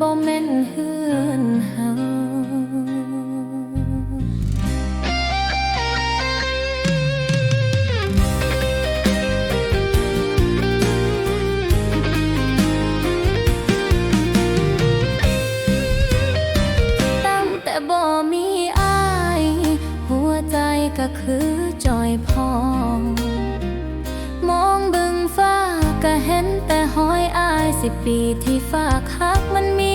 บ่แม่นเฮือนเฮาก็คือจอยพอง มองบึงฟ้าก็เห็นแต่ห้อยอายสิปีที่ฝากหักมันมี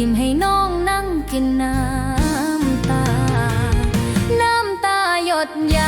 ทิมให้น้องนั่งกินน้ำตา น้ำตาหยดยา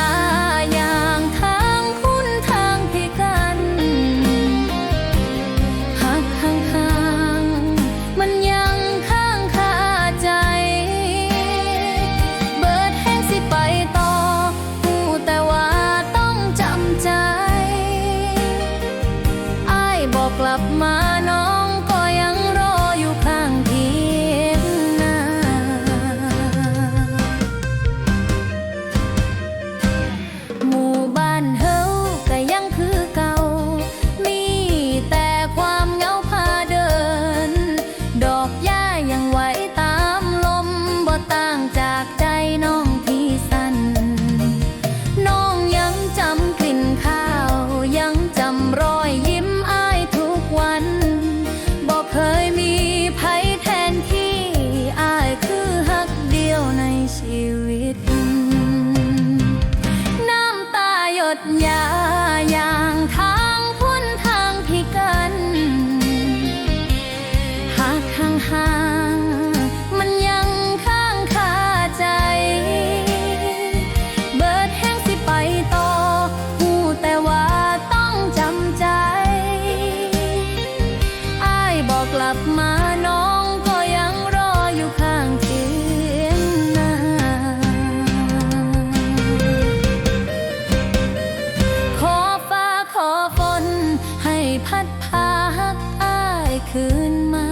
พัดพาหักอ้ายคืนมา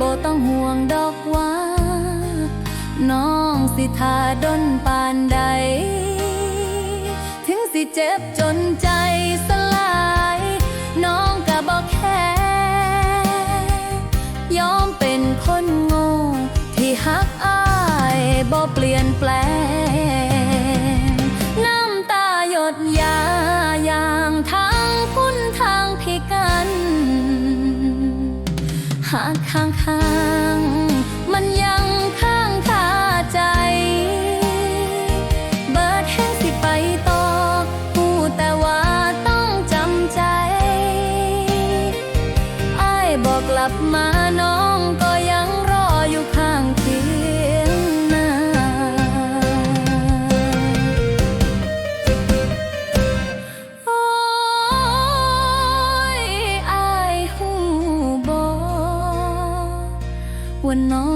บ่ต้องห่วงดอกว่า น้องสิทาดนปานใด ถึงสิเจ็บจนใจสลาย น้องก็บอกแค่ยอมเป็นคนโง่ที่ฮักอ้ายบ่เปลี่ยนแปลง ลับมาน้องก็ยังรออยู่ข้างเคียงนาโอ้ยอายหูบอกว่าน้อง